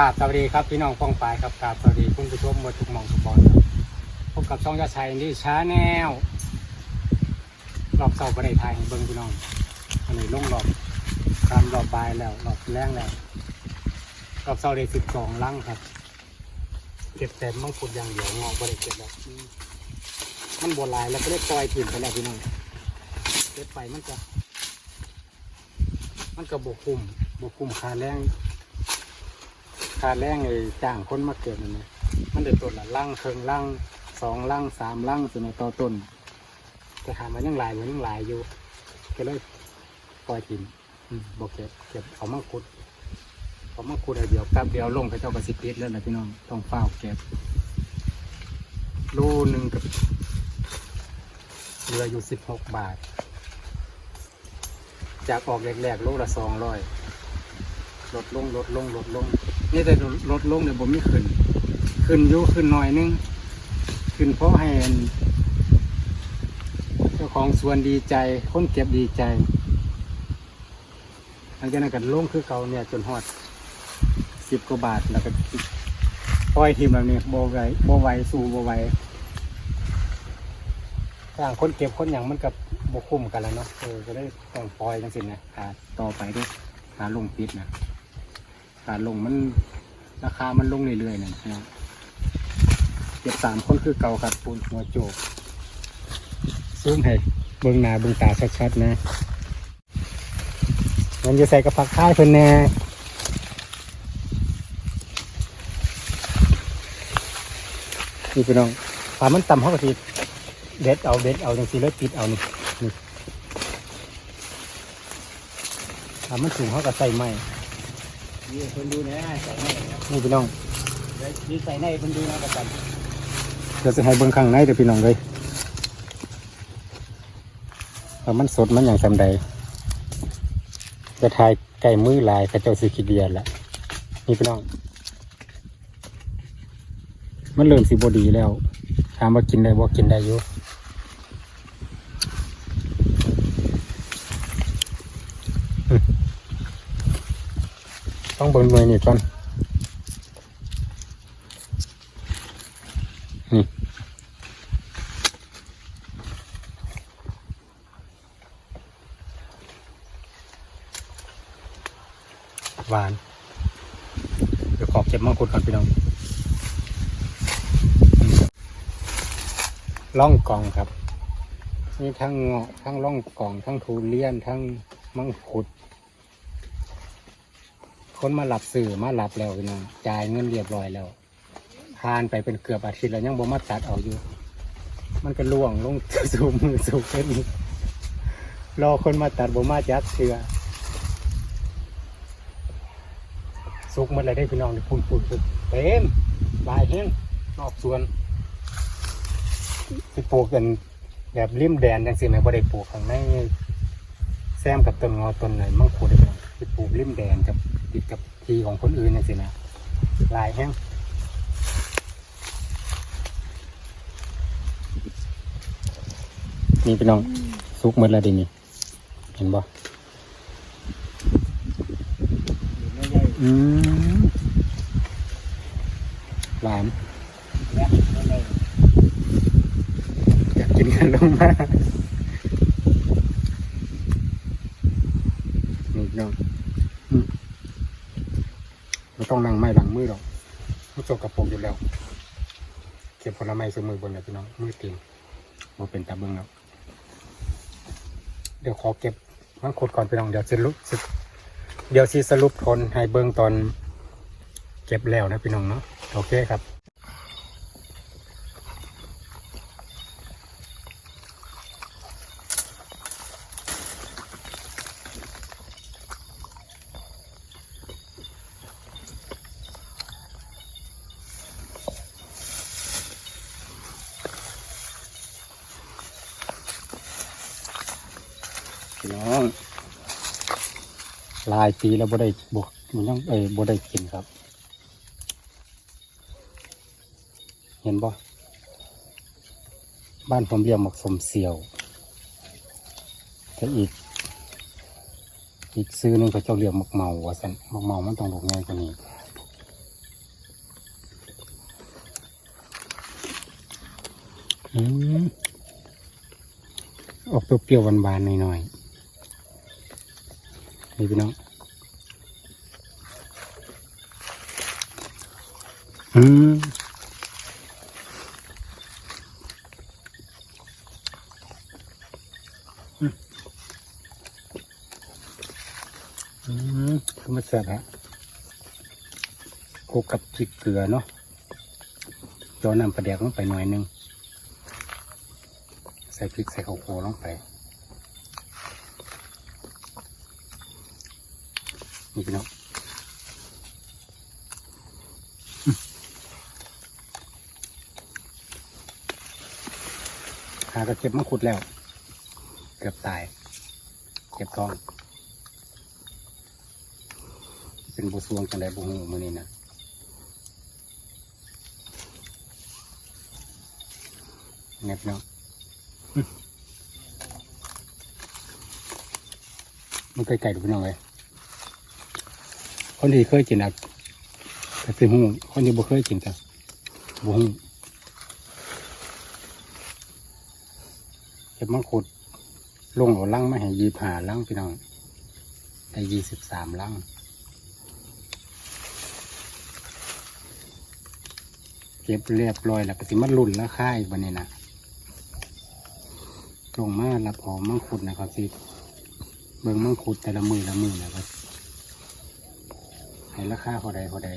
กราบสวัสดีครับพี่น้องฟองปายครับกราบสวัสดีคุณผู้ชมหมดทุกหมองทุกบอลครับพบกับช่องยาชัยนี่ช้าแนวรอบเสาประเดไทยเบิ้งพี่น้องอันนี้ลงรอบตามรอบปลายแล้วรอบแรงแล้วรอบเสาได้สิบสองลังครับเก็บแต่มังคุดอย่างเดียวงอกบริเก็บแล้วมมันบวลายแล้วก็ได้ปล่อยถิ่นไปแล้วพี่น้องเก็บไปมันก็มันก็บกคุมบกคุมคาแรง ค่าแรงไอ้จ้างคนมาเกิดนั่นนะมันเดือดต้นละล่างเคิงล่างสองล่างสามล่างจนในต่อต้น แต่ถามมันยังหลายมันยังหลายอยู่ก็เลยปล่อยถิ่นบอกเก็บเก็บเอามาขุดเอามาขุดเดียวแป๊บเดียวลงเขาเจ้ากระสิบปิดแล้วนะพี่น้องต้องเฝ้าเก็บโลหนึ่งกับเหลืออยู่สิบหกบาท จากออกแรกๆโลละสองร้อยลดลงลดลงลดลง นี่แต่ลดลงเนี่ยผมไม่ขึ้น ขึ้นยู่ขึ้นหน่อยนึง ขึ้นเพราะให้อันเจ้าของสวนดีใจ คนเก็บดีใจหลังจากนั้นก็ลงคือเขาเนี่ยจนฮอดสิบกว่าบาทแล้วก็ปล่อยทีมแบบนี้โบไวโบไวสู่โบไวต่างคนเก็บคนอย่างมันกับโบคุ้มกันแล้วเนาะเออก็ได้ต้องปล่อยจังสินะหาต่อไปด้วยหาลงปิดนะ หาลงมันราคามันลงเรื่อยๆนะนะเก็บสามคนคือเก่าครับปูนหัวโจกซูมให้เบิ่งหน้าเบิ่งตาชัดๆนะมันจะใส่กระปักท้ายเพิ่นแน่นี่พี่น้องถ้ามันต่ำเขาก็สิเด็ดเอาเด็ดเอาจังสิเลยปิดเอานี่นี่ถ้ามันสูงเขาก็ใส่ไม้ นี่คนดูนะใส่ให้ครับนี่พี่น้องนี่ใส่ในคนดูนะประกันเดี๋ยวจะให้เบิ่งข้างในเดี๋ยวพี่น้องเลยว่ามันสดมันอย่างจำใดจะทายไก่มือหลายกระเจ้าสิคิดเดียนละนี่พี่น้อง มันเริ่มสิบดีแล้วถามว่ากินได้บ่กินได้อยู่อืมต้อง เบิ่งหน่วยนี่ก่อนนี่หวานเดี๋ยวขอบเก็บมังคุดก่อนพี่น้องล่องกองครับนี่ทั้งเงาะทั้งล่องกองทั้งทุเรียนทั้งมังคุด คนมาหลับสื่อมาหลับแล้วพี่น้องจ่ายเงินเรียบร้อยแล้วผ่านไปเป็นเกือบอาทิตย์แล้วยังบ่มาตัดเอาอยู่ มันก็ล่วงลงสู่มือสู่เป็นรอคนมาตัดบ่มาจักเชือสุกมันเลยได้พี่น้องนี่พูนพูนพูนเต็มบายแห้งนอกสวนสิปลูกกันแบบริมแดนจังสินะบ่ได้ปลูกข้างในแซมกับต้นงอต้นไหนมังคุดได้พี่ปลูกริมแดนกับ ติดกับทีของคนอื่นจังสินะหลายแห้งนี่พี่น้องซุกหมดแล้วดินี่เห็นบ่ไม่ใช่อืมหวานและไม่ใช่อยากกินกันลงมานี่พี่น้องอืมไม่ ต้องนั่งไม้หลังมือหรอกมันจกกระโปรงอยู่แล้ว เก็บผลไม้ใส่มือบนเลยพี่น้องมือตีนมาเป็นตาเบิ้งแล้วเดี๋ยวขอเก็บมังคุดก่อนพี่น้องเดี๋ยวจะลุกเดี๋ยวสิสรุปทนให้เบิ้งตอนเก็บแล้วนะพี่น้องเนาะโอเคครับ พี่น้องลายปีแล้วบได้บวกมันยังเออบได้กินครับ เห็นบ่บ้านผมเรียกหมักสมเสียวแต่อีก อีกซื้อนึงเขาเจ้าเรียกหมักเมาสันหมักเมามันต้องลูกง่ายกว่านี้ออกเปรี้ยวๆหวานๆหน่อยๆ นี่พี่น้องอืมอืมอืมคือมันแซ่บฮะคกกับพริกเกลือเนาะจอน้ำปลาแดกลงไปหน่อยนึง ใส่พริกใส่ข้าวโพดลงไป นี่พี่น้องหาก็เก็บมังคุดแล้ว เกือบตาย เก็บทอง เป็นบุษวงจังไดบุหูมือนี้นะเงียบเนาะมันไกลๆดูพี่น้องเลย คนที่เคยกินอะก็คือหูคนที่บ่เคยกินก็บุหูเก็บมังคุดลงเอาลังมาให้ยีบหาลังพี่น้องได้ยี่สิบสามลังเก็บเรียบร้อยแล้วก็สิมาลุ่นราคาอีกวันนี้นะลงมารับเออกมังคุดนะครับสิเบิ่งมังคุดแต่ละมือละมือนะครับ ให้ราคาพอใดพอใด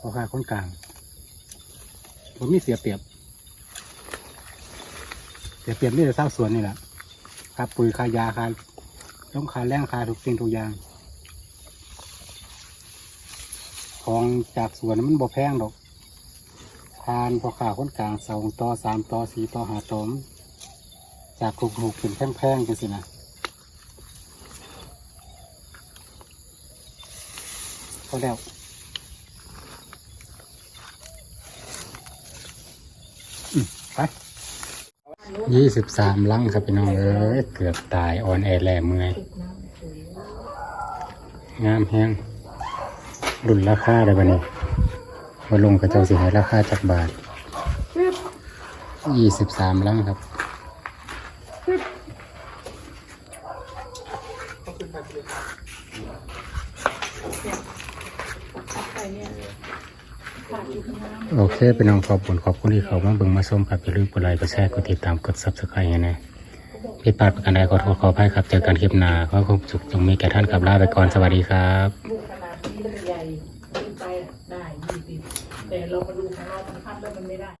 พอค่าคนกลางผมมีเสียเปรียบ เสียเปรียบนี่แต่เศร้าสวนนี่แหละค่าปุ๋ยค่ายาค่าต้องค่าแรงค่าทุกสิ่งทุกอย่าง ของจากสวนมันบ่แพงดอกทานพอขาคนกลางสองต่อสามต่อสี่ต่อหาต่อม จากถูกๆเป็นแพงๆจังสินะพอแล้วไปยี่สิบสามลังครับพี่น้องเอ้ยเกือบตายอ่อนแอแหลเมื่อยงามแห้งรุนราคาได้ปะเนี่ยมาลงกระเจ้าสิให้ราคาจากบาทยี่สิบสามลังครับ โอเคเป็นน้องขอบคุณขอบคุณที่เขามาเบิ่งมาชมครับอย่าลืมกดไลค์กดแชร์กดติดตามกดซับสไครต์ให้นะผิดพลาดประการใดขอโทษขออภัยครับ เจอกันคลิปหน้าขอความสุขจงมีแก่ท่านกับลาไปก่อนสวัสดีครับ